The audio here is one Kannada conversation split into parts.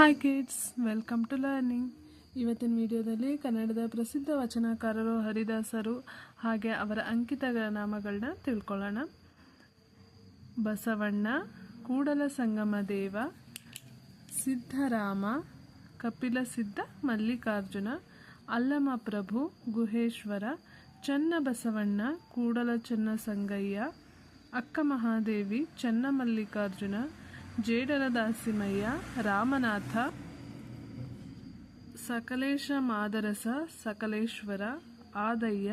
Hi kids welcome to learning ಇವತ್ತಿನ ವಿಡಿಯೋದಲ್ಲಿ ಕನ್ನಡದ ಪ್ರಸಿದ್ಧ ವಚನಕಾರರು ಹರಿದಾಸರು ಹಾಗೆ ಅವರ ಅಂಕಿತ ನಾಮಗಳನ್ನ ತಿಳ್ಕೊಳ್ಳೋಣ. ಬಸವಣ್ಣ, ಕೂಡಲ ಸಂಗಮ ದೇವ, ಸಿದ್ಧರಾಮ, ಕಪಿಲ ಸಿದ್ಧ ಮಲ್ಲಿಕಾರ್ಜುನ, ಅಲ್ಲಮ ಪ್ರಭು, ಗುಹೇಶ್ವರ, ಚನ್ನ ಬಸವಣ್ಣ, ಕೂಡಲ ಚನ್ನ ಸಂಗಯ್ಯ, ಅಕ್ಕ ಮಹಾದೇವಿ, ಚನ್ನ ಮಲ್ಲಿಕಾರ್ಜುನ ಜೇಡರ ದಾಸಿಮಯ್ಯ ರಾಮನಾಥ ಸಕಲೇಶ ಮಾದರಸ ಸಕಲೇಶ್ವರ, ಆದಯ್ಯ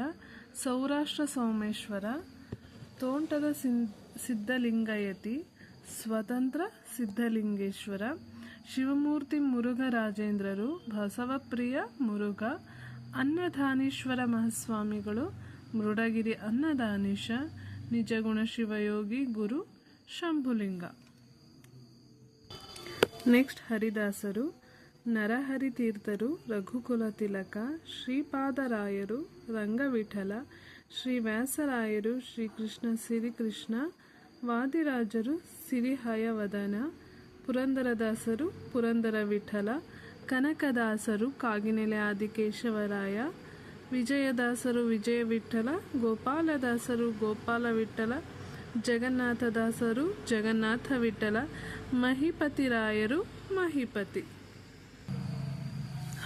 ಸೌರಾಷ್ಟ್ರ ಸೋಮೇಶ್ವರ ತೋಂಟದ ಸಿದ್ಧಲಿಂಗಯತಿ, ಸ್ವತಂತ್ರ ಸಿದ್ಧಲಿಂಗೇಶ್ವರ, ಶಿವಮೂರ್ತಿ ಮುರುಘರಾಜೇಂದ್ರರು, ಬಸವಪ್ರಿಯ ಮುರುಘ, ಅನ್ನದಾನೀಶ್ವರ ಮಹಾಸ್ವಾಮಿಗಳು, ಮೃಡಗಿರಿ ಅನ್ನದಾನೀಶ, ನಿಜಗುಣ ಶಿವಯೋಗಿ ಗುರು, ಶಂಭುಲಿಂಗ. ನೆಕ್ಸ್ಟ್ ಹರಿದಾಸರು ನರಹರಿ ತೀರ್ಥರು ರಘುಕುಲ ತಿಲಕ ಶ್ರೀಪಾದರಾಯರು ರಂಗವಿಠಲ ಶ್ರೀ ವ್ಯಾಸರಾಯರು ಶ್ರೀಕೃಷ್ಣ ಸಿರಿಕೃಷ್ಣ ವಾದಿರಾಜರು ಸಿರಿಹಯವದನ ಪುರಂದರದಾಸರು ಪುರಂದರ ವಿಠಲ ಕನಕದಾಸರು ಕಾಗಿನೆಲೆ ಆದಿಕೇಶವರಾಯ ವಿಜಯದಾಸರು ವಿಜಯ ವಿಠಲ ಗೋಪಾಲದಾಸರು ಗೋಪಾಲ ವಿಠಲ ಜಗನ್ನಾಥದಾಸರು, ಜಗನ್ನಾಥ ವಿಠಲ, ಮಹಿಪತಿರಾಯರು, ಮಹಿಪತಿ.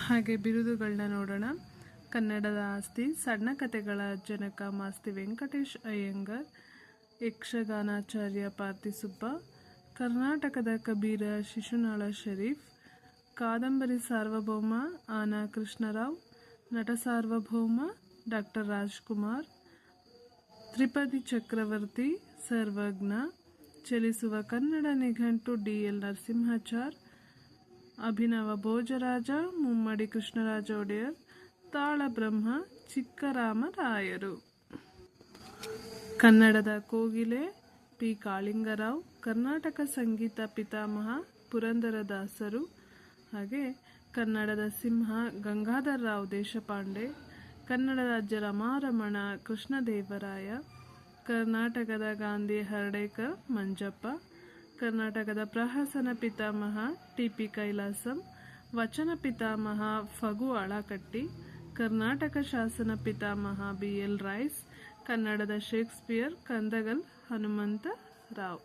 ಹಾಗೆ ಬಿರುದುಗಳನ್ನ ನೋಡೋಣ. ಕನ್ನಡದ ಆಸ್ತಿ, ಸಣ್ಣ ಕಥೆಗಳ ಜನಕ ಮಾಸ್ತಿ ವೆಂಕಟೇಶ್ ಅಯ್ಯಂಗರ್, ಯಕ್ಷಗಾನಾಚಾರ್ಯ ಪಾರ್ತಿಸುಬ್ಬ ಕರ್ನಾಟಕದ ಕಬೀರ ಶಿಶುನಾಳ ಶರೀಫ್, ಕಾದಂಬರಿ ಸಾರ್ವಭೌಮ ಆನ ಕೃಷ್ಣರಾವ್, ನಟ ಸಾರ್ವಭೌಮ ಡಾಕ್ಟರ್ ರಾಜ್ಕುಮಾರ್, ತ್ರಿಪದಿ ಚಕ್ರವರ್ತಿ ಸರ್ವಜ್ಞ, ಚಲಿಸುವ ಕನ್ನಡ ನಿಘಂಟು ಡಿ ಎಲ್ ನರಸಿಂಹಾಚಾರ್, ಅಭಿನವ ಭೋಜರಾಜ, ಮುಮ್ಮಡಿ ಕೃಷ್ಣರಾಜ ಒಡೆಯರ್, ತಾಳಬ್ರಹ್ಮ ಚಿಕ್ಕರಾಮರಾಯರು ಕನ್ನಡದ ಕೋಗಿಲೆ, ಪಿ. ಕಾಳಿಂಗರಾವ್, ಕರ್ನಾಟಕ ಸಂಗೀತ ಪಿತಾಮಹ ಪುರಂದರದಾಸರು ಹಾಗೆ ಕನ್ನಡದ ಸಿಂಹ ಗಂಗಾಧರ ರಾವ್ ದೇಶಪಾಂಡೆ, ಕನ್ನಡ ರಾಜ್ಯ ರಮಾರಮಣ ಕೃಷ್ಣದೇವರಾಯ ಕರ್ನಾಟಕದ ಗಾಂಧಿ ಹರ್ಡೇಕರ್ ಮಂಜಪ್ಪ, ಕರ್ನಾಟಕದ ಪ್ರಹಸನ ಪಿತಾಮಹ ಟಿ ಪಿ ಕೈಲಾಸಂ, ವಚನ ಪಿತಾಮಹ ಫಗು ಅಳಕಟ್ಟಿ ಕರ್ನಾಟಕ ಶಾಸನ ಪಿತಾಮಹ ಬಿ ಎಲ್ ರೈಸ್, ಕನ್ನಡದ ಶೇಕ್ಸ್ಪಿಯರ್ ಕಂದಗಲ್ ಹನುಮಂತ ರಾವ್